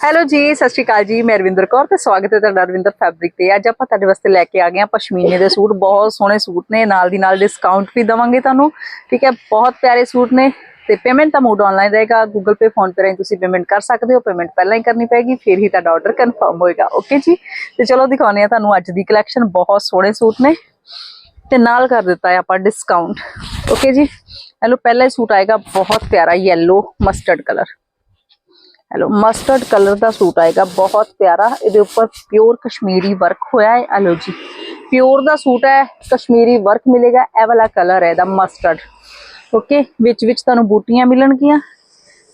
Hello ਜੀ, ਸਤਿ ਸ਼੍ਰੀ ਅਕਾਲ ਜੀ। ਮੈਂ ਰਵਿੰਦਰ ਕੌਰ ਤੇ ਸਵਾਗਤ ਹੈ ਤੁਹਾਡਾ ਰਵਿੰਦਰ ਫੈਬਰਿਕ ਤੇ। ਅੱਜ ਆਪਾਂ ਤੁਹਾਡੇ ਵਾਸਤੇ ਲੈ ਕੇ ਆ ਗਏ ਹਾਂ ਪਸ਼ਮੀਨੇ ਦੇ ਸੂਟ। ਬਹੁਤ ਸੋਹਣੇ ਸੂਟ ਨੇ। ਨਾਲ ਦੀ ਨਾਲ ਡਿਸਕਾਊਂਟ ਵੀ ਦਵਾਂਗੇ ਤੁਹਾਨੂੰ। ਠੀਕ ਹੈ, ਬਹੁਤ ਪਿਆਰੇ ਸੂਟ ਨੇ। ਤੇ ਪੇਮੈਂਟ ਦਾ ਮੋਡ ਆਨਲਾਈਨ ਰਹੇਗਾ। ਗੂਗਲ ਪੇ ਫੋਨ ਪੇ ਰਾਹੀਂ ਤੁਸੀਂ ਪੇਮੈਂਟ ਕਰ ਸਕਦੇ ਹੋ। ਪੇਮੈਂਟ ਪਹਿਲਾਂ ਹੀ ਕਰਨੀ ਪੈਗੀ ਫਿਰ ਹੀ ਤੁਹਾਡਾ ਆਰਡਰ ਕਨਫਰਮ ਹੋਏਗਾ। ਓਕੇ ਜੀ? ਤੇ ਚਲੋ ਦਿਖਾਉਂਦੇ ਆ ਤੁਹਾਨੂੰ ਅੱਜ ਦੀ ਕਲੈਕਸ਼ਨ ਬਹੁਤ ਸੋਹਣੇ ਸੂਟ ਨੇ। ਤੇ ਨਾਲ ਕਰ ਦਿੱਤਾ ਹੈ ਆਪਾਂ ਡਿਸਕਾਊਂਟ ਓਕੇ ਜੀ? ਹੈਲੋ ਪਹਿਲਾ ਹੀ ਸੂਟ ਆਏਗਾ। ਬਹੁਤ ਪਿਆਰਾ yellow mustard colour hello mustard colour ਦਾ ਸੂਟ ਆਏਗਾ, ਬਹੁਤ ਪਿਆਰਾ। ਇਹਦੇ ਉੱਪਰ ਪਿਓਰ ਕਸ਼ਮੀਰੀ ਵਰਕ ਹੋਇਆ ਹੈ। ਹਲੋ ਜੀ ਪਿਓਰ ਦਾ ਸੂਟ ਹੈ, ਕਸ਼ਮੀਰੀ ਵਰਕ ਮਿਲੇਗਾ, ਇਹ ਵਾਲਾ ਕਲਰ ਹੈ ਇਹਦਾ ਮਸਟਰਡ ਓਕੇ ਵਿੱਚ ਵਿੱਚ ਤੁਹਾਨੂੰ ਬੂਟੀਆਂ ਮਿਲਣਗੀਆਂ।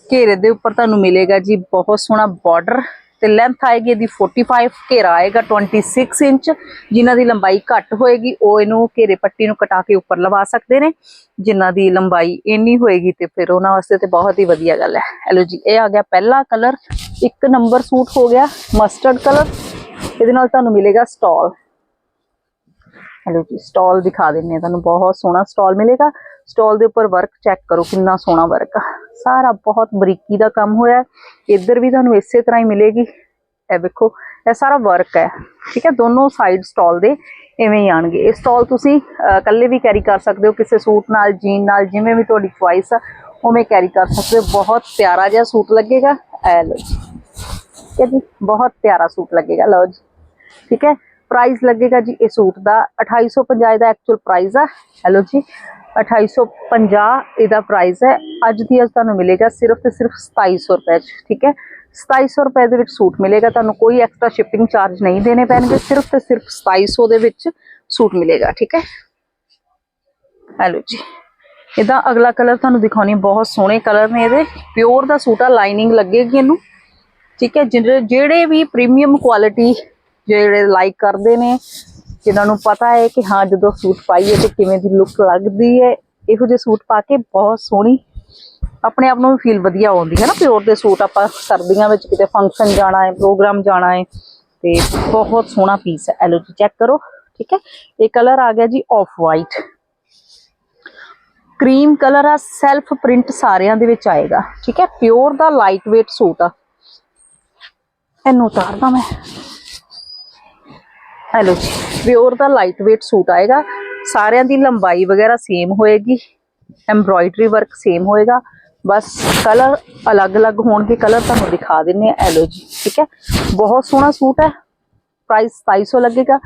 ਘੇਰੇ ਦੇ ਉੱਪਰ ਤੁਹਾਨੂੰ ਮਿਲੇਗਾ ਜੀ, ਬਹੁਤ ਸੋਹਣਾ ਬਾਰਡਰ ਤੇ ਲੈਂਥ ਆਏਗੀ ਇਹਦੀ 45 ਘੇਰਾ ਆਏਗਾ 26 ਇੰਚ, ਜਿਨ੍ਹਾਂ ਦੀ ਲੰਬਾਈ ਘੱਟ ਹੋਏਗੀ, ਉਹ ਇਹਨੂੰ ਘੇਰੇ ਪੱਟੀ ਨੂੰ ਕਟਾ ਕੇ ਉੱਪਰ ਲਵਾ ਸਕਦੇ ਨੇ। ਜਿਨ੍ਹਾਂ ਦੀ ਲੰਬਾਈ ਇੰਨੀ ਹੋਏਗੀ ਤੇ ਫਿਰ ਉਹਨਾਂ ਵਾਸਤੇ ਤੇ ਬਹੁਤ ਹੀ ਵਧੀਆ ਗੱਲ ਹੈ। ਹੈਲੋ ਜੀ, ਇਹ ਆ ਗਿਆ ਪਹਿਲਾ ਕਲਰ ਇੱਕ ਨੰਬਰ ਸੂਟ ਹੋ ਗਿਆ ਮਸਟਰਡ ਕਲਰ ਇਹਦੇ ਨਾਲ ਤੁਹਾਨੂੰ ਮਿਲੇਗਾ ਸਟਾਲ ਹੈਲੋ ਜੀ ਸਟਾਲ ਦਿਖਾ ਦਿੰਨੇ ਆ ਤੁਹਾਨੂੰ, ਬਹੁਤ ਸੋਹਣਾ ਸਟਾਲ ਮਿਲੇਗਾ। ਸਟਾਲ ਦੇ ਉੱਪਰ ਵਰਕ ਚੈੱਕ ਕਰੋ ਕਿੰਨਾ ਸੋਹਣਾ ਵਰਕ ਆ। ਸਾਰਾ ਬਹੁਤ ਬਰੀਕੀ ਦਾ ਕੰਮ ਹੋਇਆ ਇੱਧਰ ਵੀ ਤੁਹਾਨੂੰ ਇਸੇ ਤਰ੍ਹਾਂ ਹੀ ਮਿਲੇਗੀ। ਇਹ ਵੇਖੋ, ਇਹ ਸਾਰਾ ਵਰਕ ਹੈ। ਠੀਕ ਹੈ, ਦੋਨੋਂ ਸਾਈਡ ਸਟਾਲ ਦੇ ਇਵੇਂ ਹੀ ਆਣਗੇ ਇਹ ਸਟਾਲ ਤੁਸੀਂ ਇਕੱਲੇ ਵੀ ਕੈਰੀ ਕਰ ਸਕਦੇ ਹੋ, ਕਿਸੇ ਸੂਟ ਨਾਲ ਜੀਨ ਨਾਲ, ਜਿਵੇਂ ਵੀ ਤੁਹਾਡੀ ਚੁਆਇਸ ਆ, ਉਵੇਂ ਕੈਰੀ ਕਰ ਸਕਦੇ ਹੋ। ਬਹੁਤ ਪਿਆਰਾ ਜਿਹਾ ਸੂਟ ਲੱਗੇਗਾ। ਇਹ ਲਓ ਜੀ। ਠੀਕ ਹੈ ਜੀ ਬਹੁਤ ਪਿਆਰਾ ਸੂਟ ਲੱਗੇਗਾ। ਲਓ ਜੀ। ਠੀਕ ਹੈ ਪ੍ਰਾਈਸ ਲੱਗੇਗਾ ਜੀ ਇਹ ਸੂਟ ਦਾ। 2850 ਦਾ ਐਕਚੁਅਲ ਪ੍ਰਾਈਸ ਆ। ਹੈਲੋ ਜੀ। 2850 ਇਹਦਾ ਪ੍ਰਾਈਸ ਹੈ। ਅੱਜ ਦੀ ਅੱਜ ਤੁਹਾਨੂੰ ਮਿਲੇਗਾ ਸਿਰਫ ਤੇ ਸਿਰਫ 2700 ਰੁਪਏ ਚ, ਠੀਕ ਹੈ? 2700 ਰੁਪਏ ਦੇ ਵਿੱਚ ਸੂਟ ਮਿਲੇਗਾ। ਤੁਹਾਨੂੰ ਕੋਈ ਐਕਸਟਰਾ ਸ਼ਿਪਿੰਗ ਚਾਰਜ ਨਹੀਂ ਦੇਣੇ ਪੈਣਗੇ। ਸਿਰਫ ਤੇ ਸਿਰਫ 2700 ਦੇ ਵਿੱਚ ਸੂਟ ਮਿਲੇਗਾ, ਠੀਕ ਹੈ? ਹੈਲੋ ਜੀ। ਇਹਦਾ ਅਗਲਾ ਕਲਰ ਤੁਹਾਨੂੰ ਦਿਖਾਉਣੀ ਬਹੁਤ ਸੋਹਣੇ ਕਲਰ ਨੇ ਇਹਦੇ। ਪਿਓਰ ਦਾ ਸੂਟ ਆ। ਲਾਈਨਿੰਗ ਲੱਗੇਗੀ ਇਹਨੂੰ। ਠੀਕ ਹੈ? ਜਿਹੜੇ ਜਿਹੜੇ ਵੀ ਪ੍ਰੀਮੀਅਮ ਕੁਆਲਿਟੀ ਜਿਹੜੇ ਲਾਈਕ ਕਰਦੇ ਨੇ, ਜਿਨ੍ਹਾਂ ਨੂੰ ਪਤਾ ਹੈ ਕਿ ਹਾਂ, ਜਦੋਂ ਸੂਟ ਪਾਈਏ ਤੇ ਕਿਵੇਂ ਦੀ ਲੁੱਕ ਲੱਗਦੀ ਹੈ, ਇਹੋ ਜਿਹੇ ਸੂਟ ਪਾ ਕੇ ਬਹੁਤ ਸੋਹਣੀ ਆਪਣੇ ਆਪ ਨੂੰ ਵੀ ਫੀਲ ਵਧੀਆ ਆਉਂਦੀ ਹੈ ਨਾ ਪਿਓਰ ਦੇ ਸੂਟ ਆਪਾਂ ਸਰਦੀਆਂ ਵਿੱਚ ਕਿਤੇ ਫੰਕਸ਼ਨ ਜਾਣਾ ਹੈ ਪ੍ਰੋਗਰਾਮ ਜਾਣਾ ਹੈ, ਤੇ ਬਹੁਤ ਸੋਹਣਾ ਪੀਸ ਹੈ। ਐਲੋ ਜੀ ਚੈੱਕ ਕਰੋ, ਠੀਕ ਹੈ? ਇਹ ਕਲਰ ਆ ਗਿਆ ਜੀ ਆਫ ਵਾਈਟ ਕਰੀਮ ਕਲਰ ਆ ਸੈਲਫ ਪ੍ਰਿੰਟ ਸਾਰਿਆਂ ਦੇ ਵਿੱਚ ਆਏਗਾ, ਠੀਕ ਹੈ? ਪਿਓਰ ਦਾ ਲਾਈਟ weight ਸੂਟ ਆ। ਇਹਨੂੰ ਉਤਾਰਦਾ ਮੈਂ। ਹੈਲੋ ਜੀ ਪਿਓਰ ਦਾ ਲਾਈਟ weight ਸੂਟ ਆਏਗਾ। ਸਾਰਿਆਂ ਦੀ ਲੰਬਾਈ ਵਗੈਰਾ ਸੇਮ ਹੋਏਗੀ। ਐਮਬ੍ਰੋਇਡਰੀ ਵਰਕ ਸੇਮ ਹੋਏਗਾ। ਬਸ ਕਲਰ ਅਲੱਗ-ਅਲੱਗ ਹੋਣਗੇ। ਕਲਰ ਤੁਹਾਨੂੰ ਦਿਖਾ ਦਿੰਨੇ ਆ। ਐਲੋ ਜੀ। ਠੀਕ ਹੈ? ਬਹੁਤ ਸੋਹਣਾ ਸੂਟ ਹੈ। ਪ੍ਰਾਈਸ 2700 ਲੱਗੇਗਾ।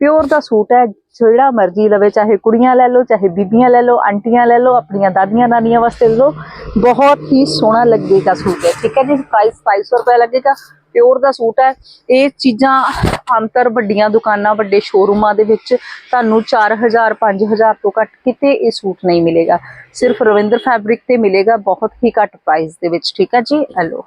ਪਿਓਰ ਦਾ ਸੂਟ ਹੈ, ਜਿਹੜਾ ਮਰਜ਼ੀ ਲਵੇ, ਚਾਹੇ ਕੁੜੀਆਂ ਲੈ ਲਓ, ਚਾਹੇ ਬੀਬੀਆਂ ਲੈ ਲਓ, ਆਂਟੀਆਂ ਲੈ ਲਓ, ਆਪਣੀਆਂ ਦਾਦੀਆਂ ਨਾਨੀਆਂ ਵਾਸਤੇ ਲੈ ਲਓ, ਬਹੁਤ ਹੀ ਸੋਹਣਾ ਲੱਗੇਗਾ ਸੂਟ ਹੈ ਠੀਕ ਹੈ ਜੀ? ਪ੍ਰਾਈਸ 2700 ਰੁਪਏ ਲੱਗੇਗਾ, ਪਿਓਰ ਦਾ ਸੂਟ ਹੈ। ਇਹ ਚੀਜ਼ਾਂ ਅੰਤਰ ਵੱਡੀਆਂ ਦੁਕਾਨਾਂ, ਵੱਡੇ ਸ਼ੋਰੂਮਾਂ ਦੇ ਵਿੱਚ ਤੁਹਾਨੂੰ 4000 5000 ਤੋਂ ਘੱਟ ਕਿਤੇ ਇਹ ਸੂਟ ਨਹੀਂ ਮਿਲੇਗਾ। ਸਿਰਫ ਰਵਿੰਦਰ ਫੈਬਰਿਕ ਤੇ ਮਿਲੇਗਾ, ਬਹੁਤ ਹੀ ਘੱਟ ਪ੍ਰਾਈਸ ਦੇ ਵਿੱਚ, ਠੀਕ ਹੈ ਜੀ? ਹੈਲੋ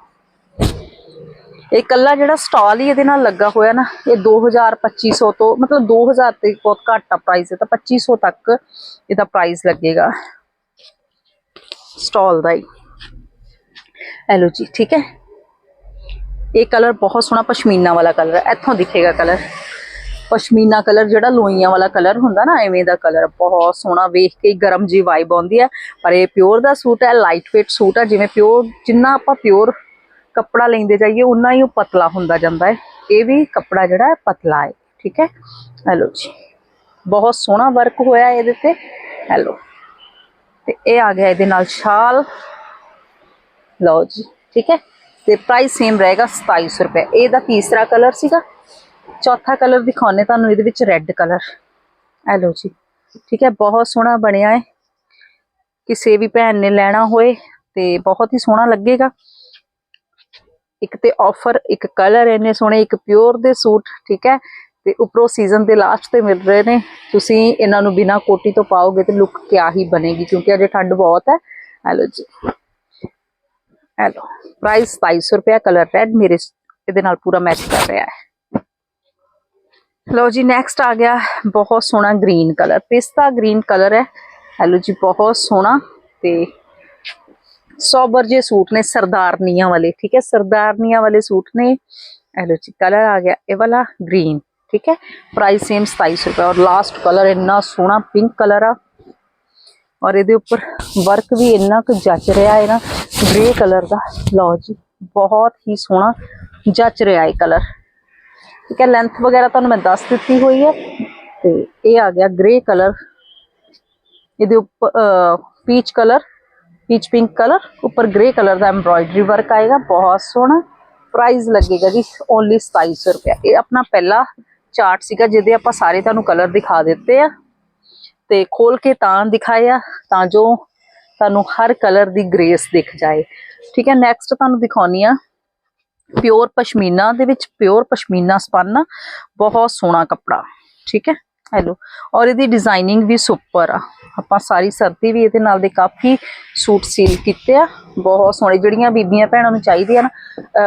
ਇਹ ਕੱਲਾ ਜਿਹੜਾ ਸਟਾਲ ਹੀ ਇਹਦੇ ਨਾਲ ਲੱਗਾ ਹੋਇਆ ਨਾ, ਇਹ 2000 2500 ਤੋਂ, ਮਤਲਬ 2000 ਤੇ ਬਹੁਤ ਘੱਟ ਆ ਪ੍ਰਾਈਸ ਹੈ ਤਾਂ 2500 ਤੱਕ ਇਹਦਾ ਪ੍ਰਾਈਸ ਲੱਗੇਗਾ। ਸਟਾਲ ਦਾ ਹੀ। ਹੈਲੋ ਜੀ, ਠੀਕ ਹੈ? ਇਹ ਕਲਰ ਬਹੁਤ ਸੋਹਣਾ ਪਸ਼ਮੀਨਾ ਵਾਲਾ ਕਲਰ ਹੈ, ਇੱਥੋਂ ਦਿਖੇਗਾ ਕਲਰ ਪਸ਼ਮੀਨਾ ਕਲਰ ਜਿਹੜਾ ਲੋਈਆਂ ਵਾਲਾ ਕਲਰ ਹੁੰਦਾ ਨਾ, ਐਵੇਂ ਦਾ ਕਲਰ ਬਹੁਤ ਸੋਹਣਾ ਵੇਖ ਕੇ ਗਰਮ ਜੀ ਵਾਈਬ ਆਉਂਦੀ ਹੈ। ਪਰ ਇਹ ਪਿਓਰ ਦਾ ਸੂਟ ਹੈ ਲਾਈਟ weight ਸੂਟ ਹੈ, ਜਿਵੇਂ ਪਿਓਰ ਜਿੰਨਾ ਆਪਾਂ ਪਿਓਰ ਕੱਪੜਾ ਲੈਂਦੇ ਜਾਈਏ, ਉਨਾ ਹੀ ਉਹ ਪਤਲਾ ਹੁੰਦਾ ਜਾਂਦਾ ਹੈ। ਇਹ ਵੀ ਕੱਪੜਾ ਜਿਹੜਾ ਹੈ, ਪਤਲਾ ਹੈ, ਠੀਕ ਹੈ? ਹੈਲੋ ਜੀ। ਬਹੁਤ ਸੋਹਣਾ ਵਰਕ ਹੋਇਆ ਇਹਦੇ ਤੇ। ਹੈਲੋ। ਤੇ ਇਹ ਆ ਗਿਆ ਇਹਦੇ ਨਾਲ ਸ਼ਾਲ। ਲਓ ਜੀ, ਠੀਕ ਹੈ? ਤੇ ਪ੍ਰਾਈਸ ਸੇਮ ਰਹੇਗਾ 2700 ਰੁਪਏ। ਇਹਦਾ ਤੀਸਰਾ ਕਲਰ ਸੀਗਾ। ਚੌਥਾ ਕਲਰ ਦਿਖਾਉਣੇ ਤੁਹਾਨੂੰ, ਇਹਦੇ ਵਿੱਚ ਰੈੱਡ ਕਲਰ ਇਹ ਲਓ ਜੀ। ਠੀਕ ਹੈ, ਬਹੁਤ ਸੋਹਣਾ ਬਣਿਆ ਹੈ। ਕਿਸੇ ਵੀ ਭੈਣ ਨੇ ਲੈਣਾ ਹੋਏ ਤੇ ਬਹੁਤ ਹੀ ਸੋਹਣਾ ਲੱਗੇਗਾ। ਇੱਕ ਤੇ ਆਫਰ ਇੱਕ ਕਲਰ ਇੰਨੇ ਸੋਹਣੇ, ਇੱਕ ਪਿਓਰ ਦੇ ਸੂਟ, ਠੀਕ ਹੈ? ਤੇ ਉੱਪਰੋਂ ਸੀਜ਼ਨ ਦੇ ਲਾਸਟ ਤੇ ਮਿਲ ਰਹੇ ਨੇ। ਤੁਸੀਂ ਇਹਨਾਂ ਨੂੰ ਬਿਨਾ ਕੋਟੀ ਤੋਂ ਪਾਓਗੇ ਤੇ ਲੁੱਕ ਕਿਆ ਹੀ ਬਣੇਗੀ, ਕਿਉਂਕਿ ਅਜੇ ਠੰਡ ਬਹੁਤ ਹੈ। ਹੈਲੋ ਜੀ। ਹੈਲੋ। ਪ੍ਰਾਈਸ 2700 ਰੁਪਏ ਕਲਰ ਰੈਡ ਮੇਰੇ ਇਹਦੇ ਨਾਲ ਪੂਰਾ ਮੈਚ ਕਰ ਰਿਹਾ ਹੈ। ਲਓ ਜੀ ਨੈਕਸਟ ਆ ਗਿਆ ਬਹੁਤ ਸੋਹਣਾ green colour pista green colour ਹੈ। ਹੈਲੋ ਜੀ, ਬਹੁਤ ਸੋਹਣਾ ਤੇ ਸੋਬਰ ਜੇ ਸੂਟ ਨੇ, ਸਰਦਾਰਨੀਆਂ ਵਾਲੇ, ਠੀਕ ਹੈ, ਸਰਦਾਰਨੀਆਂ ਵਾਲੇ ਸੂਟ ਨੇ। ਹੈਲੋ ਜੀ ਕਲਰ ਆ ਗਿਆ, ਇਹ ਵਾਲਾ ਗ੍ਰੀਨ ਠੀਕ ਹੈ ਪ੍ਰਾਈਸ ਸੇਮ 2700 ਰੁਪਏ, ਔਰ ਲਾਸਟ ਕਲਰ ਇੰਨਾ ਸੋਹਣਾ ਪਿੰਕ ਕਲਰ ਆ। ਔਰ ਇਹਦੇ ਉੱਪਰ ਵਰਕ ਵੀ ਇੰਨਾ ਕੁ ਜੱਚ ਰਿਹਾ ਹੈ ਨਾ ਗ੍ਰੇ ਕਲਰ ਦਾ, ਲਓ ਜੀ, ਬਹੁਤ ਹੀ ਸੋਹਣਾ ਜੱਚ ਰਿਹਾ ਹੈ ਕਲਰ ਠੀਕ ਹੈ ਲੈਂਥ ਵਗੈਰਾ ਤੁਹਾਨੂੰ ਮੈਂ ਦੱਸ ਦਿੱਤੀ ਹੋਈ ਹੈ, ਤੇ ਇਹ ਆ ਗਿਆ ਗ੍ਰੇ ਕਲਰ ਇਹਦੇ ਉੱਪਰ peach colour peach pink colour ਉੱਪਰ ਗ੍ਰੇ ਕਲਰ ਦਾ ਐਮਬ੍ਰਾਇਡਰੀ ਵਰਕ ਆਏਗਾ, ਬਹੁਤ ਸੋਹਣਾ। ਪ੍ਰਾਈਸ ਲੱਗੇਗਾ ਜੀ ਓਨਲੀ 2700 ਰੁਪਏ ਇਹ ਆਪਣਾ ਪਹਿਲਾ ਚਾਰਟ ਸੀਗਾ, ਜਿਹਦੇ ਆਪਾਂ ਸਾਰੇ ਤੁਹਾਨੂੰ ਕਲਰ ਦਿਖਾ ਦਿੱਤੇ ਆ। ਤੇ ਖੋਲ ਕੇ ਤਾਂ ਦਿਖਾਇਆ ਤਾਂ ਜੋ ਤੁਹਾਨੂੰ ਹਰ ਕਲਰ ਦੀ ਗ੍ਰੇਸ ਦਿਖ ਜਾਏ। ਠੀਕ ਹੈ ਨੈਕਸਟ ਤੁਹਾਨੂੰ ਦਿਖਾਉਣੀ ਆ। ਪਿਓਰ ਪਸ਼ਮੀਨਾ ਦੇ ਵਿੱਚ ਪਿਓਰ ਪਸ਼ਮੀਨਾ ਸਪਨ, ਬਹੁਤ ਸੋਹਣਾ ਕੱਪੜਾ। ਠੀਕ ਹੈ ਹੈਲੋ ਔਰ ਇਹਦੀ ਡਿਜ਼ਾਈਨਿੰਗ ਵੀ ਸੁਪਰ ਆ। ਆਪਾਂ ਸਾਰੀ ਸਰਦੀ ਵੀ ਇਹਦੇ ਨਾਲ ਦੇ ਕਾਫੀ ਸੂਟ ਸੀਲ ਕੀਤੇ ਆ। ਬਹੁਤ ਸੋਹਣੇ, ਜਿਹੜੀਆਂ ਬੀਬੀਆਂ ਭੈਣਾਂ ਨੂੰ ਚਾਹੀਦੇ ਆ ਨਾ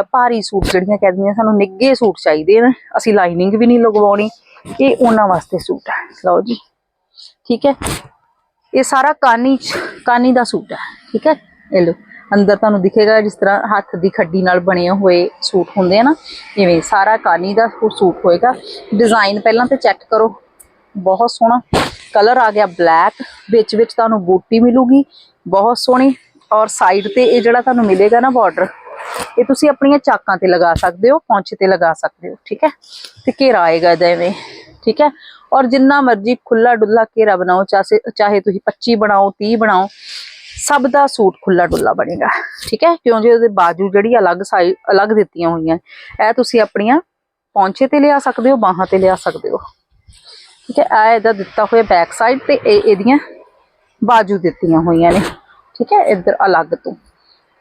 ਭਾਰੀ ਸੂਟ ਜਿਹੜੀਆਂ ਕਹਿੰਦੀਆਂ ਸਾਨੂੰ ਨਿੱਗੇ ਸੂਟ ਚਾਹੀਦੇ ਨੇ। ਅਸੀਂ ਲਾਈਨਿੰਗ ਵੀ ਨਹੀਂ ਲਗਵਾਉਣੀ। ਇਹ ਉਹਨਾਂ ਵਾਸਤੇ ਸੂਟ ਹੈ ਲਓ ਜੀ। ਠੀਕ ਹੈ। ਇਹ ਸਾਰਾ ਕਾਨੀ ਚ- ਕਾਨੀ ਦਾ ਸੂਟ ਹੈ ਠੀਕ ਹੈ। ਇਹ ਲਓ। ਅੰਦਰ ਤੁਹਾਨੂੰ ਦਿਖੇਗਾ ਜਿਸ ਤਰ੍ਹਾਂ ਹੱਥ ਦੀ ਖੱਡੀ ਨਾਲ ਬਣੇ ਹੋਏ ਸੂਟ ਹੁੰਦੇ ਆ ਨਾ। ਇਵੇਂ ਸਾਰਾ ਕਾਨੀ ਦਾ ਸੂਟ ਹੋਏਗਾ। ਡਿਜ਼ਾਈਨ ਪਹਿਲਾਂ ਤੇ ਚੈੱਕ ਕਰੋ। ਬਹੁਤ ਸੋਹਣਾ ਕਲਰ ਆ ਗਿਆ ਬਲੈਕ, ਵਿੱਚ ਵਿੱਚ ਤੁਹਾਨੂੰ ਬੂਟੀ ਮਿਲੂਗੀ, ਬਹੁਤ ਸੋਹਣੀ। ਔਰ ਸਾਈਡ ਤੇ ਇਹ ਜਿਹੜਾ ਤੁਹਾਨੂੰ ਮਿਲੇਗਾ ਨਾ ਬਾਰਡਰ ਇਹ ਤੁਸੀਂ ਆਪਣੀਆਂ ਚਾਕਾਂ ਤੇ ਲਗਾ ਸਕਦੇ ਹੋ ਪੌਂਚੇ ਤੇ ਲਗਾ ਸਕਦੇ ਹੋ, ਠੀਕ ਹੈ? ਤੇ ਘੇਰਾ ਆਏਗਾ ਇਹਦਾ ਐਵੇਂ, ਠੀਕ ਹੈ? ਔਰ ਜਿੰਨਾ ਮਰਜ਼ੀ ਖੁੱਲਾ ਡੁੱਲਾ ਘੇਰਾ ਬਣਾਓ ਚਾਹੇ ਚਾਹੇ ਤੁਸੀਂ 25 ਬਣਾਓ 30 ਬਣਾਓ, ਸਭ ਦਾ ਸੂਟ ਖੁੱਲਾ ਡੁੱਲਾ ਬਣੇਗਾ, ਠੀਕ ਹੈ? ਕਿਉਂਕਿ ਉਹਦੇ ਬਾਜੂ ਜਿਹੜੀ ਅਲੱਗ ਸਾਈਡ ਅਲੱਗ ਦਿੱਤੀਆਂ ਹੋਈਆਂ, ਇਹ ਤੁਸੀਂ ਆਪਣੀਆਂ ਪੌਂਚੇ ਤੇ ਲਿਆ ਸਕਦੇ ਹੋ, ਬਾਹਾਂ ਤੇ ਲਿਆ ਸਕਦੇ ਹੋ। ਠੀਕ ਹੈ ਆ ਇਹਦਾ ਦਿੱਤਾ ਹੋਇਆ ਬੈਕ ਸਾਈਡ ਤੇ ਇਹ ਇਹਦੀਆਂ ਬਾਜੂ ਦਿੱਤੀਆਂ ਹੋਈਆਂ ਨੇ। ਠੀਕ ਹੈ, ਇੱਧਰ ਅਲੱਗ ਤੋਂ।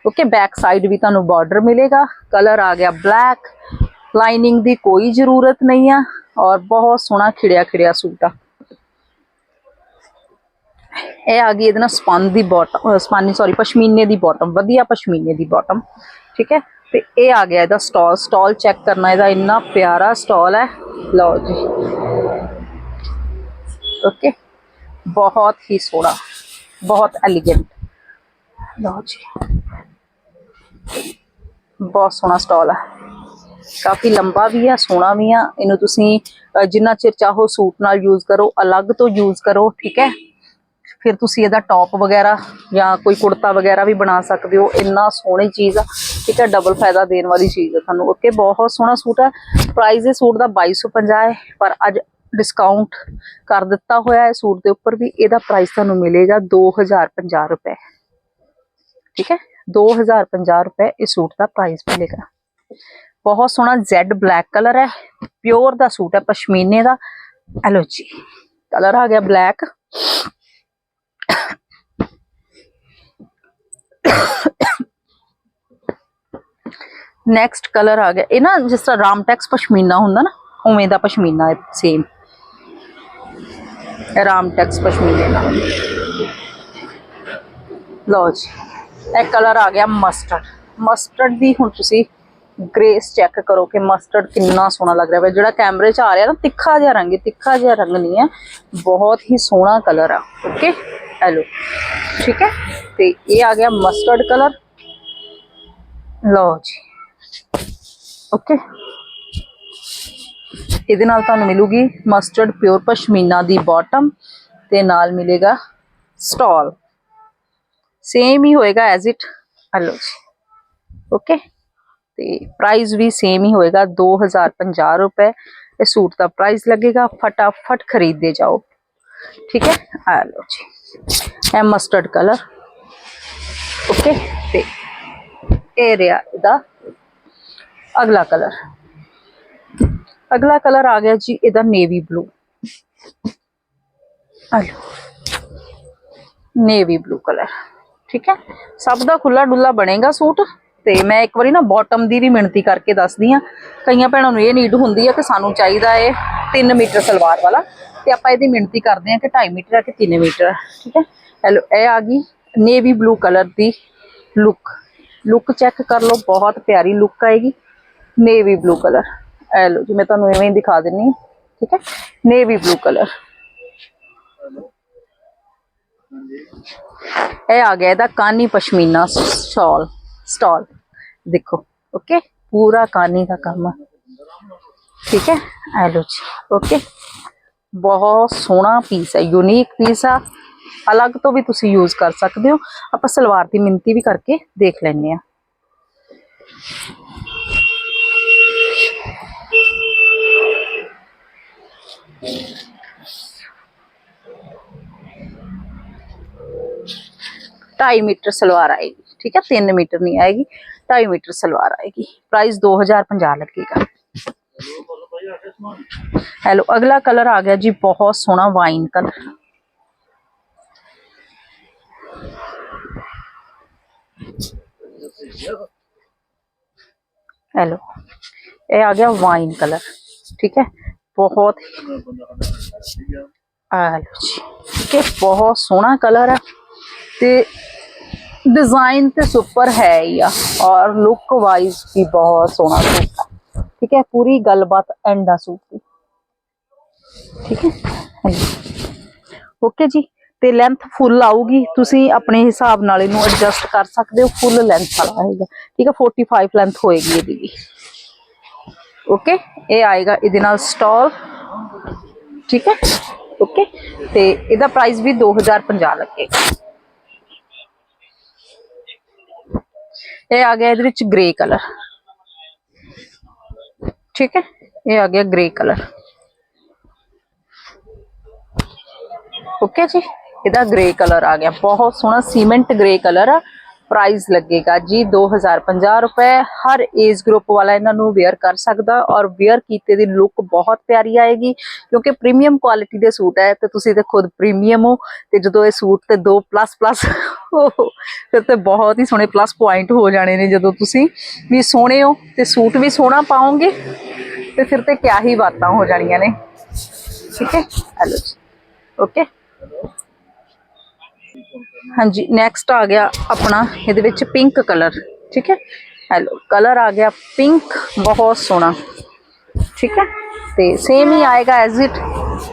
ਓਕੇ ਬੈਕ ਸਾਈਡ ਵੀ ਤੁਹਾਨੂੰ ਬਾਰਡਰ ਮਿਲੇਗਾ। ਕਲਰ ਆ ਗਿਆ ਬਲੈਕ ਲਾਈਨਿੰਗ ਦੀ ਕੋਈ ਜ਼ਰੂਰਤ ਨਹੀਂ ਆ ਔਰ ਬਹੁਤ ਸੋਹਣਾ ਖਿੜਿਆ ਖਿੜਿਆ ਸੂਟ ਆ। ਇਹ ਆ ਗਈ ਇਹਦੇ ਨਾਲ ਸਪਨ ਦੀ ਬਾਟਮ ਸਪਾਨੀ ਸੌਰੀ ਪਸ਼ਮੀਨੇ ਦੀ ਬਾਟਮ ਵਧੀਆ ਪਸ਼ਮੀਨੇ ਦੀ ਬਾਟਮ ਠੀਕ ਹੈ, ਤੇ ਇਹ ਆ ਗਿਆ ਇਹਦਾ ਸਟਾਲ ਸਟਾਲ ਚੈੱਕ ਕਰਨਾ, ਇਹਦਾ ਇੰਨਾ ਪਿਆਰਾ ਸਟਾਲ ਹੈ। ਲਓ ਜੀ। ਓਕੇ ਬਹੁਤ ਹੀ ਸੋਹਣਾ ਬਹੁਤ ਐਲੀਗੈਂਟ ਲਓ ਜੀ ਬਹੁਤ ਸੋਹਣਾ ਸਟਾਲ ਹੈ ਕਾਫੀ ਲੰਬਾ ਵੀ ਆ ਸੋਹਣਾ ਵੀ ਆ ਇਹਨੂੰ ਤੁਸੀਂ ਜਿੰਨਾ ਚਿਰ ਚਾਹੋ ਸੂਟ ਨਾਲ ਯੂਜ਼ ਕਰੋ ਅਲੱਗ ਤੋਂ ਯੂਜ਼ ਕਰੋ ਠੀਕ ਹੈ ਫਿਰ ਤੁਸੀਂ ਇਹਦਾ ਟੌਪ ਵਗੈਰਾ ਜਾਂ ਕੋਈ ਕੁੜਤਾ ਵਗੈਰਾ ਵੀ ਬਣਾ ਸਕਦੇ ਹੋ ਇੰਨਾ ਸੋਹਣੀ ਚੀਜ਼ ਆ ਠੀਕ ਹੈ ਡਬਲ ਫਾਇਦਾ ਦੇਣ ਵਾਲੀ ਚੀਜ਼ ਹੈ ਤੁਹਾਨੂੰ ਓਕੇ ਬਹੁਤ ਸੋਹਣਾ ਸੂਟ ਆ ਪ੍ਰਾਈਸ ਇਹ ਸੂਟ ਦਾ 2250 ਹੈ ਪਰ ਅੱਜ ਡਿਸਕਾਊਂਟ ਕਰ ਦਿੱਤਾ ਹੋਇਆ ਹੈ। ਸੂਟ ਦੇ ਉੱਪਰ ਵੀ ਇਹਦਾ ਪ੍ਰਾਈਸ ਤੁਹਾਨੂੰ ਮਿਲੇਗਾ 2050 ਰੁਪਏ। ਠੀਕ ਹੈ? 2050 ਰੁਪਏ ਇਸ ਸੂਟ ਦਾ ਪ੍ਰਾਈਸ ਮਿਲੇਗਾ। ਬਹੁਤ ਸੋਹਣਾ ਜ਼ੈਡ ਬਲੈਕ ਕਲਰ ਹੈ। ਪਿਓਰ ਦਾ ਸੂਟ ਹੈ, ਪਸ਼ਮੀਨੇ ਦਾ। ਐਲੋ ਜੀ ਕਲਰ ਆ ਗਿਆ ਬਲੈਕ ਨੈਕਸਟ ਕਲਰ ਆ ਗਿਆ। ਇਹ ਨਾ ਜਿਸ ਤਰ੍ਹਾਂ ਰਾਮਟੈਕਸ ਪਸ਼ਮੀਨਾ ਹੁੰਦਾ ਨਾ, ਉਵੇਂ ਦਾ ਪਸ਼ਮੀਨਾ ਹੈ ਸੇਮ ਰਾਮਟੈਕਸ ਪਸ਼ਮੀਨੇ ਦਾ ਲਓ ਜੀ, ਇਹ ਕਲਰ ਆ ਗਿਆ ਮਸਟਰਡ ਮਸਟਰਡ ਦੀ ਹੁਣ ਤੁਸੀਂ ਗ੍ਰੇਸ ਚੈੱਕ ਕਰੋ ਕਿ ਮਸਟਰਡ ਕਿੰਨਾ ਸੋਹਣਾ ਲੱਗ ਰਿਹਾ ਹੈ ਜਿਹੜਾ ਕੈਮਰੇ 'ਚ ਆ ਰਿਹਾ ਨਾ, ਤਿੱਖਾ ਜਿਹਾ ਰੰਗ ਤਿੱਖਾ ਜਿਹਾ ਰੰਗ ਨਹੀਂ ਹੈ। ਬਹੁਤ ਹੀ ਸੋਹਣਾ ਕਲਰ ਆ। ਓਕੇ ਹੈਲੋ ਠੀਕ ਹੈ? ਤੇ ਇਹ ਆ ਗਿਆ ਮਸਟਰਡ ਕਲਰ ਲਓ ਜੀ ਓਕੇ ਇਹਦੇ ਨਾਲ ਤੁਹਾਨੂੰ ਮਿਲੂਗੀ ਮਸਟਰਡ ਪਿਓਰ ਪਸ਼ਮੀਨਾ ਦੀ ਬਾਟਮ ਤੇ ਨਾਲ ਮਿਲੇਗਾ ਸਟਾਲ ਸੇਮ ਹੀ ਹੋਏਗਾ ਐਜ਼ ਇਟ ਹਲੋ ਜੀ। ਓਕੇ ਤੇ ਪ੍ਰਾਈਸ ਵੀ ਸੇਮ ਹੀ ਹੋਏਗਾ 2050 ਰੁਪਏ। ਇਹ ਸੂਟ ਦਾ ਪ੍ਰਾਈਸ ਲੱਗੇਗਾ, ਫਟਾਫਟ ਖਰੀਦਦੇ ਜਾਓ। ਠੀਕ ਹੈ? ਆ ਲਓ ਜੀ। ਇਹ ਮਸਟਰਡ ਕਲਰ ਓਕੇ ਤੇ ਇਹ ਰਿਹਾ ਇਹਦਾ ਅਗਲਾ ਕਲਰ ਅਗਲਾ ਕਲਰ ਆ ਗਿਆ ਜੀ ਇਹਦਾ navy blue. Hello. Navy blue colour. ਠੀਕ ਹੈ? ਸਭ ਦਾ ਖੁੱਲਾ ਡੁੱਲਾ ਬਣੇਗਾ ਸੂਟ। ਤੇ ਮੈਂ ਇੱਕ ਵਾਰੀ ਨਾ ਬਾਟਮ ਦੀ ਵੀ ਮਿਣਤੀ ਕਰਕੇ ਦੱਸਦੀ ਆ ਕਈਆਂ ਭੈਣਾਂ ਨੂੰ ਇਹ ਨੀਡ ਹੁੰਦੀ ਆ ਕਿ ਸਾਨੂੰ ਚਾਹੀਦਾ ਏ 3 ਮੀਟਰ ਸਲਵਾਰ ਵਾਲਾ। ਤੇ ਆਪਾਂ ਇਹਦੀ ਮਿਣਤੀ ਕਰਦੇ ਆ ਕਿ 2.5 ਮੀਟਰ ਹੈ ਕਿ 3 ਮੀਟਰ ਠੀਕ ਹੈ? ਹੈਲੋ, ਇਹ ਆ ਗਈ ਨੇਵੀ ਬਲੂ ਕਲਰ ਦੀ ਲੁੱਕ ਲੁੱਕ ਚੈੱਕ ਕਰ ਲਓ, ਬਹੁਤ ਪਿਆਰੀ ਲੁੱਕ ਆਏਗੀ। Navy blue colour. ਇਹ ਲਓ ਜੀ, ਮੈਂ ਤੁਹਾਨੂੰ ਇਵੇਂ ਹੀ ਦਿਖਾ ਦਿੰਨੀ ਠੀਕ ਹੈ? ਨੇਵੀ ਬਲੂ ਕਲਰ ਇਹ ਆ ਗਿਆ ਇਹਦਾ ਕਾਨੀ ਪਸ਼ਮੀਨਾ ਸ਼ਾਲ ਸਟਾਲ ਦੇਖੋ ਓਕੇ ਪੂਰਾ ਕਾਨੀ ਦਾ ਕੰਮ। ਠੀਕ ਹੈ? ਇਹ ਲਓ ਜੀ ਓਕੇ ਬਹੁਤ ਸੋਹਣਾ ਪੀਸ ਹੈ ਯੂਨੀਕ ਪੀਸ ਆ। ਅਲੱਗ ਤੋਂ ਵੀ ਤੁਸੀਂ ਯੂਜ਼ ਕਰ ਸਕਦੇ ਹੋ। ਆਪਾਂ ਸਲਵਾਰ ਦੀ ਮਿੰਤੀ ਵੀ ਕਰਕੇ ਦੇਖ ਲੈਂਦੇ ਆ ढाई मीटर सलवार आएगी, ठीक है? तीन मीटर नहीं आएगी, ढाई मीटर सलवार आएगी। प्राइस दो हज़ार पंजा लगेगा। हेलो अगला कलर आ गया जी, बहुत सोहना वाइन कलर हेलो ये आ गया वाइन कलर ठीक है? ਬਹੁਤ ਆ ਲੋ ਜੀ, ਕਿ ਬਹੁਤ ਸੋਹਣਾ ਕਲਰ ਆ ਤੇ ਡਿਜ਼ਾਈਨ ਤੇ ਸੁਪਰ ਹੈ ਹੀ ਔਰ ਲੁੱਕ ਵਾਈਜ਼ ਵੀ ਬਹੁਤ ਸੋਹਣਾ ਸੂਟ ਠੀਕ ਹੈ, ਪੂਰੀ ਗੱਲਬਾਤ ਐਂਡ ਦਾ ਸੂਟ ਦੀ। ਠੀਕ ਹੈ ਓਕੇ ਜੀ, ਤੇ ਲੈਂਥ ਫੁੱਲ ਆਊਗੀ, ਤੁਸੀਂ ਆਪਣੇ ਹਿਸਾਬ ਨਾਲ ਇਹਨੂੰ ਅਡਜਸਟ ਕਰ ਸਕਦੇ ਹੋ ਫੁੱਲ ਲੈਂਥ ਵਾਲਾ ਹੈਗਾ ਠੀਕ ਹੈ 45 ਲੈਂਥ ਹੋਏਗੀ ਇਹਦੀ ਵੀ। ਓਕੇ ਇਹ ਆਏਗਾ ਇਹਦੇ ਨਾਲ ਸਟਾਲ ਠੀਕ ਹੈ? ਓਕੇ ਤੇ ਇਹਦਾ ਪ੍ਰਾਈਸ ਵੀ 2050 ਲੱਗੇਗਾ। ਇਹ ਆ ਗਿਆ ਇਹਦੇ ਵਿੱਚ ਗ੍ਰੇ ਕਲਰ ਠੀਕ ਹੈ? ਇਹ ਆ ਗਿਆ ਗ੍ਰੇ ਕਲਰ ਓਕੇ ਜੀ? ਇਹਦਾ ਗ੍ਰੇ ਕਲਰ ਆ ਗਿਆ। ਬਹੁਤ ਸੋਹਣਾ ਸੀਮੈਂਟ ਗ੍ਰੇ ਕਲਰ ਆ। ਪ੍ਰਾਈਸ ਲੱਗੇਗਾ ਜੀ 2050 ਰੁਪਏ। ਹਰ ਏਜ ਗਰੁੱਪ ਵਾਲਾ ਇਹਨਾਂ ਨੂੰ ਵੇਅਰ ਕਰ ਸਕਦਾ ਔਰ ਵੇਅਰ ਕੀਤੇ ਦੀ ਲੁੱਕ ਬਹੁਤ ਪਿਆਰੀ ਆਏਗੀ, ਕਿਉਂਕਿ ਪ੍ਰੀਮੀਅਮ ਕੁਆਲਿਟੀ ਦੇ ਸੂਟ ਹੈ, ਤੇ ਤੁਸੀਂ ਤੇ ਖੁਦ ਪ੍ਰੀਮੀਅਮ ਹੋ, ਤੇ ਜਦੋਂ ਇਹ ਸੂਟ ਤੇ 2 ਪਲੱਸ ਪਲੱਸ ਫਿਰ ਤੇ ਬਹੁਤ ਹੀ ਸੋਹਣੇ ਪਲੱਸ ਪੁਆਇੰਟ ਹੋ ਜਾਣੇ ਨੇ ਜਦੋਂ ਤੁਸੀਂ ਵੀ ਸੋਹਣੇ ਹੋ, ਤੇ ਸੂਟ ਵੀ ਸੋਹਣਾ ਪਾਓਗੇ, ਤੇ ਫਿਰ ਤੇ ਕਿਆ ਹੀ ਬਾਤਾਂ ਹੋ ਜਾਣੀਆਂ ਨੇ। ਠੀਕ ਹੈ? ਹੈਲੋ ਓਕੇ ਹਾਂਜੀ ਨੈਕਸਟ ਆ ਗਿਆ ਆਪਣਾ, ਇਹਦੇ ਵਿੱਚ ਪਿੰਕ ਕਲਰ ਠੀਕ ਹੈ? ਹੈਲੋ ਕਲਰ ਆ ਗਿਆ ਪਿੰਕ ਬਹੁਤ ਸੋਹਣਾ, ਠੀਕ ਹੈ? ਤੇ ਸੇਮ ਹੀ ਆਏਗਾ ਐਜ਼ ਇਟ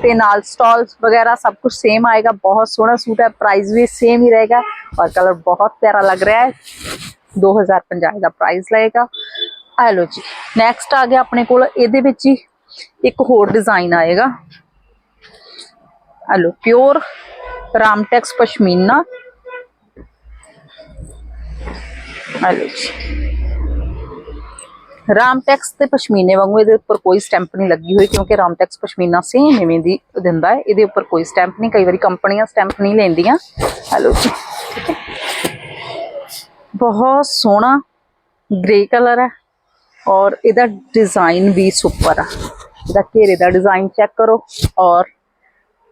ਤੇ ਨਾਲ ਸਟਾਲਸ ਵਗੈਰਾ ਸਭ ਕੁਝ ਸੇਮ ਆਏਗਾ, ਬਹੁਤ ਸੋਹਣਾ ਸੂਟ ਹੈ ਪ੍ਰਾਈਸ ਵੀ ਸੇਮ ਹੀ ਰਹੇਗਾ, ਔਰ ਕਲਰ ਬਹੁਤ ਪਿਆਰਾ ਲੱਗ ਰਿਹਾ ਹੈ। 2050 ਦਾ ਪ੍ਰਾਈਸ ਲਏਗਾ। ਆ ਲੋ ਜੀ ਨੈਕਸਟ ਆ ਗਿਆ ਆਪਣੇ ਕੋਲ, ਇਹਦੇ ਵਿੱਚ ਹੀ ਇੱਕ ਹੋਰ ਡਿਜ਼ਾਈਨ ਆਏਗਾ। ਆ ਲੋ ਪਿਓਰ ਰਾਮਟੈਕਸ ਪਸ਼ਮੀਨਾ। ਆ ਲਓ ਜੀ। ਰਾਮਟੈਕਸ ਤੇ ਪਸ਼ਮੀਨੇ ਵਾਂਗੂ ਇਹਦੇ ਉੱਪਰ ਕੋਈ ਸਟੈਂਪ ਨਹੀਂ ਲੱਗੀ ਹੋਈ, ਕਿਉਂਕਿ ਰਾਮਟੈਕਸ ਪਸ਼ਮੀਨਾ ਸੇਮ ਇਵੇਂ ਦੀ ਦਿੰਦਾ ਹੈ। ਇਹਦੇ ਉੱਪਰ ਕੋਈ ਸਟੈਂਪ ਨਹੀਂ, ਕਈ ਵਾਰੀ ਕੰਪਨੀਆਂ ਸਟੈਂਪ ਨਹੀਂ ਲੈਂਦੀਆਂ। ਹੈਲੋ ਜੀ। ਠੀਕ ਹੈ। ਬਹੁਤ ਸੋਹਣਾ ਗ੍ਰੇ ਕਲਰ ਹੈ ਔਰ ਇਹਦਾ ਡਿਜ਼ਾਈਨ ਵੀ ਸੁਪਰ ਆ। ਇਹਦਾ ਘੇਰੇ ਦਾ ਡਿਜ਼ਾਈਨ ਚੈੱਕ ਕਰੋ ਔਰ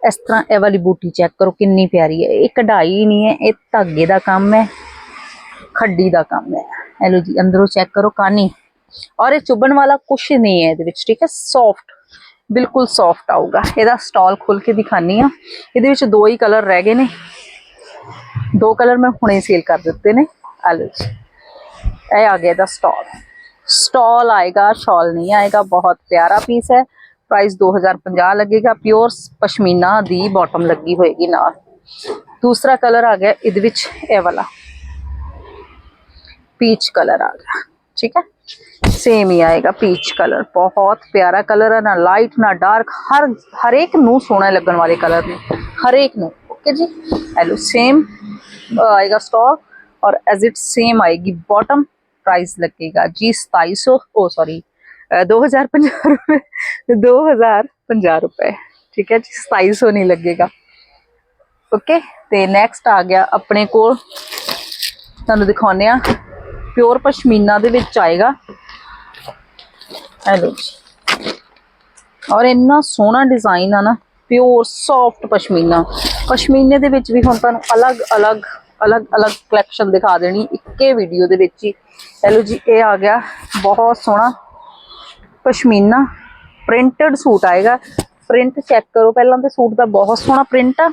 ਇਸ ਤਰ੍ਹਾਂ ਇਹ ਵਾਲੀ ਬੂਟੀ ਚੈੱਕ ਕਰੋ, ਕਿੰਨੀ ਪਿਆਰੀ ਹੈ। ਇਹ ਕਢਾਈ ਨਹੀਂ ਹੈ, ਇਹ ਧਾਗੇ ਦਾ ਕੰਮ ਹੈ, ਖੱਡੀ ਦਾ ਕੰਮ ਹੈ। ਹੈਲੋ ਜੀ, ਅੰਦਰੋਂ ਚੈੱਕ ਕਰੋ ਕਾਨੀ। ਔਰ ਇਹ ਚੁੱਭਣ ਵਾਲਾ ਕੁਛ ਨਹੀਂ ਹੈ ਇਹਦੇ ਵਿੱਚ, ਠੀਕ ਹੈ? ਸੌਫਟ ਬਿਲਕੁਲ ਸੌਫਟ ਆਊਗਾ। ਇਹਦਾ ਸਟਾਲ ਖੋਲ ਕੇ ਦਿਖਾਨੀ ਆ। ਇਹਦੇ ਵਿੱਚ ਦੋ ਹੀ ਕਲਰ ਰਹਿ ਗਏ ਨੇ। ਦੋ ਕਲਰ ਮੈਂ ਹੁਣੇ ਸੇਲ ਕਰ ਦਿੱਤੇ ਨੇ। ਆ ਲਓ ਜੀ, ਇਹ ਆ ਗਿਆ ਇਹਦਾ ਸਟਾਲ ਸਟਾਲ ਆਏਗਾ ਸ਼ਾਲ ਨਹੀਂ ਆਏਗਾ, ਬਹੁਤ ਪਿਆਰਾ ਪੀਸ ਹੈ। ਪ੍ਰਾਈਸ 2050 ਲੱਗੇਗਾ ਪਿਓਰ ਪਸ਼ਮੀਨਾ ਦੀ ਬਾਟਮ ਲੱਗੀ ਹੋਏਗੀ ਨਾਲ ਦੂਸਰਾ ਕਲਰ ਆ ਗਿਆ ਇਹਦੇ ਵਿੱਚ ਇਹ ਵਾਲਾ ਪੀਚ ਕਲਰ ਆ ਗਿਆ ਠੀਕ ਹੈ सेम ही आएगा पीच कलर बहुत प्यारा कलर है ना लाइट ना डार्क हर हर एक ਨੂੰ ਸੋਹਣਾ ਲੱਗਣ ਵਾਲੇ ਕਲਰ ਨੇ ਹਰ ਇੱਕ ਨੂੰ ਓਕੇ ਜੀ ਹੈਲੋ ਸੇਮ ਆਏਗਾ ਸਟਾਕ और एज इट सेम आएगी बॉटम प्राइस लगेगा जी 2700 ओ सॉरी 2050 रुपए 2050 रुपए ठीक है जी 2700 नहीं लगेगा ਓਕੇ ਤੇ ਨੈਕਸਟ ਆ ਗਿਆ ਆਪਣੇ ਕੋਲ ਤੁਹਾਨੂੰ ਦਿਖਾਉਂਦੇ ਆ ਪਿਓਰ ਪਸ਼ਮੀਨਾ ਦੇ ਵਿੱਚ ਆਏਗਾ ਹੈਲੋ ਜੀ ਔਰ ਇੰਨਾ ਸੋਹਣਾ ਡਿਜ਼ਾਈਨ ਆ ਨਾ ਪਿਓਰ ਸੌਫਟ ਪਸ਼ਮੀਨਾ ਪਸ਼ਮੀਨੇ ਦੇ ਵਿੱਚ ਵੀ ਹੁਣ ਤੁਹਾਨੂੰ ਅਲੱਗ-ਅਲੱਗ ਅਲੱਗ-ਅਲੱਗ ਕਲੈਕਸ਼ਨ ਦਿਖਾ ਦੇਣੀ ਇੱਕੇ ਵੀਡੀਓ ਦੇ ਵਿੱਚ ਹੀ ਹੈਲੋ ਜੀ ਇਹ ਆ ਗਿਆ ਬਹੁਤ ਸੋਹਣਾ ਪਸ਼ਮੀਨਾ ਪ੍ਰਿੰਟਡ ਸੂਟ ਆਏਗਾ। ਪ੍ਰਿੰਟ ਚੈੱਕ ਕਰੋ ਪਹਿਲਾਂ ਤੇ ਸੂਟ ਦਾ ਬਹੁਤ ਸੋਹਣਾ ਪ੍ਰਿੰਟ ਆ।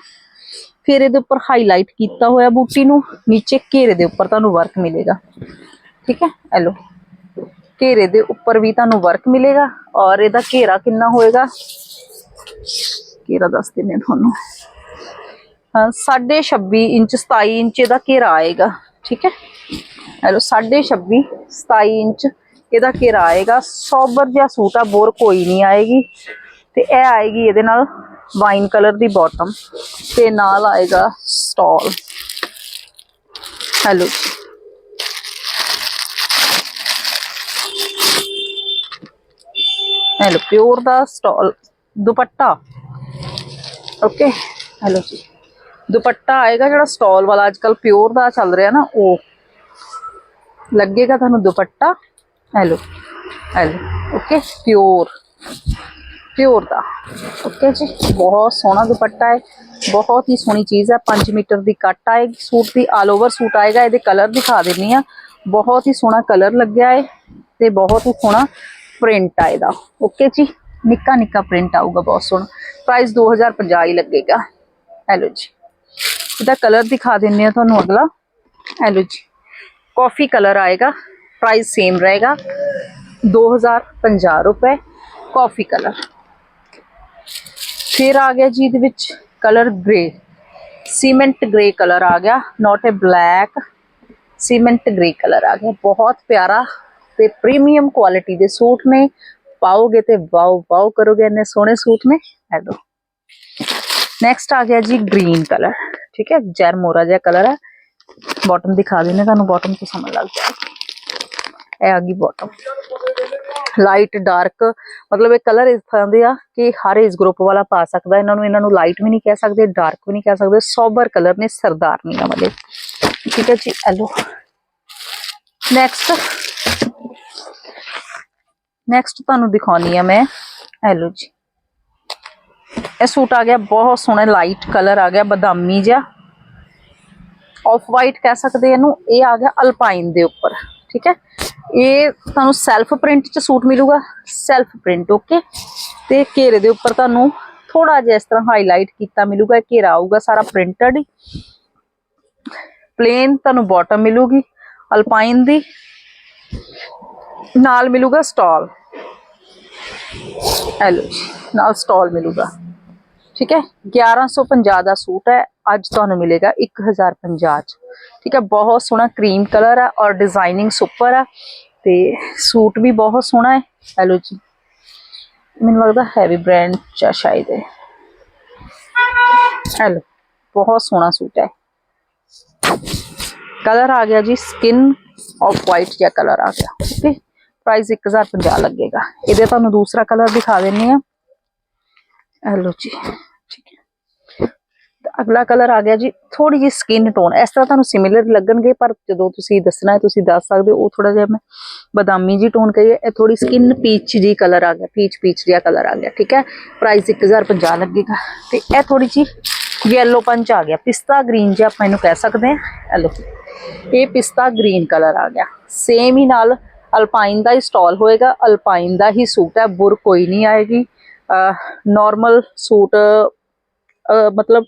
ਫਿਰ ਇਹਦੇ ਉੱਪਰ ਹਾਈਲਾਈਟ ਕੀਤਾ ਹੋਇਆ ਬੂਟੀ ਨੂੰ। ਨੀਚੇ ਘੇਰੇ ਦੇ ਉੱਪਰ ਤੁਹਾਨੂੰ ਵਰਕ ਮਿਲੇਗਾ। ਠੀਕ ਹੈ? ਹੈਲੋ। ਘੇਰੇ ਦੇ ਉੱਪਰ ਵੀ ਤੁਹਾਨੂੰ ਵਰਕ ਮਿਲੇਗਾ ਔਰ ਇਹਦਾ ਘੇਰਾ ਕਿੰਨਾ ਹੋਏਗਾ? ਘੇਰਾ ਦੱਸ ਦਿੰਨੇ ਤੁਹਾਨੂੰ। ਹਾਂ 26 ਇੰਚ 27 ਇੰਚ ਇਹਦਾ ਘੇਰਾ ਆਏਗਾ। ਠੀਕ ਹੈ? ਹੈਲੋ 26 27 ਇੰਚ ਇਹਦਾ ਘੇਰਾ ਆਏਗਾ। ਸੋਬਰ ਜਿਹਾ ਸੂਟ ਆ, ਬੋਰ ਕੋਈ ਨਹੀਂ ਆਏਗੀ। ਤੇ ਇਹ ਆਏਗੀ ਇਹਦੇ ਨਾਲ ਵਾਈਨ ਕਲਰ ਦੀ ਬਾਟਮ ਤੇ ਨਾਲ ਆਏਗਾ ਸਟਾਲ ਹੈਲੋ ਹੈਲੋ ਪਿਓਰ ਦਾ ਸਟਾਲ ਦੁਪੱਟਾ। ਓਕੇ ਹੈਲੋ ਜੀ। ਦੁਪੱਟਾ ਆਏਗਾ ਜਿਹੜਾ ਸਟਾਲ ਵਾਲਾ। ਅੱਜ ਕੱਲ ਪਿਓਰ ਦਾ ਚੱਲ ਰਿਹਾ ਨਾ, ਉਹ। ਲੱਗੇਗਾ ਤੁਹਾਨੂੰ dupatta. Hello hello okay pure pure ਦਾ। ਓਕੇ ਜੀ, ਬਹੁਤ ਸੋਹਣਾ ਦੁਪੱਟਾ ਹੈ। ਬਹੁਤ ਹੀ ਸੋਹਣੀ ਚੀਜ਼ ਹੈ। 5 ਮੀਟਰ ਦੀ ਕੱਟ ਆਏਗੀ। ਸੂਟ ਦੀ ਆਲ ਓਵਰ ਸੂਟ ਆਏਗਾ। ਇਹਦੇ ਕਲਰ ਦਿਖਾ ਦਿੰਨੀ ਆ ਬਹੁਤ ਹੀ ਸੋਹਣਾ ਕਲਰ ਲੱਗਿਆ ਹੈ ਤੇ ਬਹੁਤ ਹੀ ਸੋਹਣਾ ਪ੍ਰਿੰਟ ਆ ਇਹਦਾ। ਓਕੇ ਜੀ, ਨਿੱਕਾ ਨਿੱਕਾ ਪ੍ਰਿੰਟ ਆਊਗਾ, ਬਹੁਤ ਸੋਹਣਾ। ਪ੍ਰਾਈਸ 2050 ਹੀ ਲੱਗੇਗਾ। ਹੈਲੋ ਜੀ। ਇਹਦਾ ਕਲਰ ਦਿਖਾ ਦਿੰਨੇ ਆ ਤੁਹਾਨੂੰ ਅਗਲਾ। ਹੈਲੋ ਜੀ। ਕਾਫੀ ਕਲਰ ਆਏਗਾ। ਪ੍ਰਾਈਸ ਸੇਮ ਰਹੇਗਾ 2050 ਰੁਪਏ ਕਾਫੀ ਕਲਰ ਫਿਰ ਆ ਗਿਆ ਜੀ ਇਹਦੇ ਵਿੱਚ colour grey cement grey colour ਆ ਗਿਆ not a black cement grey colour ਆ ਗਿਆ ਬਹੁਤ ਪਿਆਰਾ ਤੇ ਪ੍ਰੀਮੀਅਮ ਕੁਆਲਿਟੀ ਦੇ ਸੂਟ ਨੇ ਪਾਓਗੇ ਤੇ ਵਾਓ ਵਾਓ ਕਰੋਗੇ ਇੰਨੇ ਸੋਹਣੇ ਸੂਟ ਨੇ ਇਹ ਲਓ ਨੈਕਸਟ ਆ ਗਿਆ ਜੀ ਗ੍ਰੀਨ ਕਲਰ ਠੀਕ ਹੈ ਜੈਰਮੋਰਾ ਜਿਹਾ ਕਲਰ ਹੈ ਬਾਟਮ ਦਿਖਾ ਦਿੰਦੇ ਤੁਹਾਨੂੰ ਬਾਟਮ ਤੋਂ ਸਮਝ ਲੱਗ ਜਾਏਗਾ ਇਹ ਆ ਗਈ ਬਾਟਮ ਲਾਈਟ ਡਾਰਕ ਮਤਲਬ ਇਹ ਕਲਰ ਇਸ ਤਰ੍ਹਾਂ ਦੇ ਆ ਕਿ ਹਰ ਏਜ ਗਰੁੱਪ ਵਾਲਾ ਪਾ ਸਕਦਾ। ਇਹਨਾਂ ਨੂੰ ਇਹਨਾਂ ਨੂੰ ਲਾਈਟ ਵੀ ਨਹੀਂ ਕਹਿ ਸਕਦੇ ਡਾਰਕ ਵੀ ਨਹੀਂ ਕਹਿ ਸਕਦੇ। ਸੋਬਰ ਕਲਰ ਨੇ ਸਰਦਾਰਨੀਆਂ ਵਾਲੇ। ਠੀਕ ਹੈ ਜੀ ਐਲੋ ਨੈਕਸਟ ਨੈਕਸਟ ਤੁਹਾਨੂੰ ਦਿਖਾਉਣੀ ਆ ਮੈਂ। ਐਲੋ ਜੀ। ਇਹ ਸੂਟ ਆ ਗਿਆ, ਬਹੁਤ ਸੋਹਣਾ ਲਾਈਟ ਕਲਰ ਆ ਗਿਆ, ਬਦਾਮੀ ਜਿਹਾ। ਆਫ ਵਾਈਟ ਕਹਿ ਸਕਦੇ ਇਹਨੂੰ। ਇਹ ਆ ਗਿਆ ਅਲਪਾਈਨ ਦੇ ਉੱਪਰ। ਠੀਕ ਹੈ। ਇਹ ਤੁਹਾਨੂੰ ਸੈਲਫ ਪ੍ਰਿੰਟ ਚ ਸੂਟ ਮਿਲੂਗਾ ਸੈਲਫ ਪ੍ਰਿੰਟ ਓਕੇ ਤੇ ਘੇਰੇ ਦੇ ਉੱਪਰ ਤੁਹਾਨੂੰ ਥੋੜਾ ਜਿਹਾ ਇਸ ਤਰ੍ਹਾਂ ਹਾਈਲਾਈਟ ਕੀਤਾ ਮਿਲੂਗਾ ਘੇਰਾ ਆਊਗਾ ਸਾਰਾ ਪ੍ਰਿੰਟਡ ਪਲੇਨ ਤੁਹਾਨੂੰ ਬਾਟਮ ਮਿਲੂਗੀ ਅਲਪਾਈਨ ਦੀ। ਨਾਲ ਮਿਲੂਗਾ ਸਟਾਲ ਐਲੋ ਨਾਲ ਸਟਾਲ ਮਿਲੂਗਾ। ਠੀਕ ਹੈ? 1150 ਦਾ ਸੂਟ ਹੈ। ਅੱਜ ਤੁਹਾਨੂੰ ਮਿਲੇਗਾ 1050 ਚ ਠੀਕ ਹੈ ਬਹੁਤ ਸੋਹਣਾ ਕਰੀਮ ਕਲਰ ਹੈ ਔਰ ਡਿਜ਼ਾਈਨਿੰਗ ਸੁਪਰ ਹੈ ਤੇ ਸੂਟ ਵੀ ਬਹੁਤ ਸੋਹਣਾ ਹੈ ਹੈਲੋ ਜੀ ਮੈਨੂੰ ਲੱਗਦਾ ਹੈਵੀ ਬ੍ਰਾਂਡ ਚ ਆ ਸ਼ਾਇਦ ਹੈ ਹੈਲੋ ਬਹੁਤ ਸੋਹਣਾ ਸੂਟ ਹੈ ਕਲਰ ਆ ਗਿਆ ਜੀ ਸਕਿਨ ਆਫ ਵਾਈਟ ਜਿਹਾ ਕਲਰ ਆ ਗਿਆ ਓਕੇ ਪ੍ਰਾਈਸ 1050 ਲੱਗੇਗਾ ਇਹਦੇ ਤੁਹਾਨੂੰ ਦੂਸਰਾ ਕਲਰ ਦਿਖਾ ਦਿੰਨੀ ਆ ਹੈਲੋ ਜੀ ਠੀਕ ਹੈ ਤੇ ਅਗਲਾ ਕਲਰ ਆ ਗਿਆ ਜੀ ਥੋੜੀ ਜਿਹੀ ਸਕਿਨ ਟੋਨ ਇਸ ਤਰ੍ਹਾਂ ਤੁਹਾਨੂੰ ਸਿਮਿਲਰ ਲੱਗਣਗੇ, ਪਰ ਜਦੋਂ ਤੁਸੀਂ ਦੱਸਣਾ ਹੈ, ਤੁਸੀਂ ਦੱਸ ਸਕਦੇ ਹੋ। ਉਹ ਥੋੜਾ ਜਿਹਾ ਮੈਂ ਬਦਾਮੀ ਜੀ ਟੋਨ ਕਹੀਏ ਇਹ ਥੋੜੀ ਸਕਿਨ ਪੀਚ ਜੀ ਕਲਰ ਆ ਗਿਆ ਪੀਚ ਪੀਚ ਜਿਹਾ ਕਲਰ ਆ ਗਿਆ, ਠੀਕ ਹੈ? ਪ੍ਰਾਈਸ 1050 ਲੱਗੇਗਾ। ਤੇ ਇਹ ਥੋੜੀ ਜੀ ਯੈਲੋ ਪੰਚ ਆ ਗਿਆ। ਪਿਸਤਾ ਗ੍ਰੀਨ ਜਿਹਾ ਆਪਾਂ ਇਹਨੂੰ ਕਹਿ ਸਕਦੇ ਹਾਂ। ਇਹ ਇਹ ਪਿਸਤਾ ਗ੍ਰੀਨ ਕਲਰ ਆ ਗਿਆ। ਸੇਮ ਹੀ ਨਾਲ ਅਲਪਾਈਨ ਦਾ ਹੀ ਸਟਾਲ ਹੋਏਗਾ। ਅਲਪਾਈਨ ਦਾ ਹੀ ਸੂਟ ਹੈ। ਬੁਰ ਕੋਈ ਨਹੀਂ ਆਏਗੀ। ਨਾਰਮਲ ਸੂਟ ਮਤਲਬ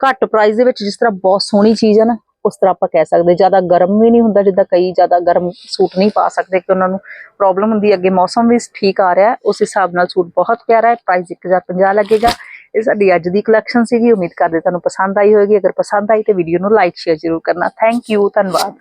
ਘੱਟ ਪ੍ਰਾਈਸ ਦੇ ਵਿੱਚ ਜਿਸ ਤਰ੍ਹਾਂ ਬਹੁਤ ਸੋਹਣੀ ਚੀਜ਼ ਹੈ ਨਾ, ਉਸ ਤਰ੍ਹਾਂ ਆਪਾਂ ਕਹਿ ਸਕਦੇ ਜ਼ਿਆਦਾ ਗਰਮ ਵੀ ਨਹੀਂ ਹੁੰਦਾ, ਜਿੱਦਾਂ ਕਈ ਜ਼ਿਆਦਾ ਗਰਮ ਸੂਟ ਨਹੀਂ ਪਾ ਸਕਦੇ ਕਿ ਉਹਨਾਂ ਨੂੰ ਪ੍ਰੋਬਲਮ ਹੁੰਦੀ ਅੱਗੇ ਮੌਸਮ ਵੀ ਠੀਕ ਆ ਰਿਹਾ ਉਸ ਹਿਸਾਬ ਨਾਲ ਸੂਟ ਬਹੁਤ ਪਿਆਰਾ ਹੈ। ਪ੍ਰਾਈਸ 1050 ਲੱਗੇਗਾ। ਇਹ ਸਾਡੀ ਅੱਜ ਦੀ ਕਲੈਕਸ਼ਨ ਸੀਗੀ। ਉਮੀਦ ਕਰਦੇ ਤੁਹਾਨੂੰ ਪਸੰਦ ਆਈ ਹੋਵੇਗੀ। ਅਗਰ ਪਸੰਦ ਆਈ ਤੇ ਵੀਡੀਓ ਨੂੰ ਲਾਈਕ ਸ਼ੇਅਰ ਜ਼ਰੂਰ ਕਰਨਾ। ਥੈਂਕ ਯੂ ਧੰਨਵਾਦ।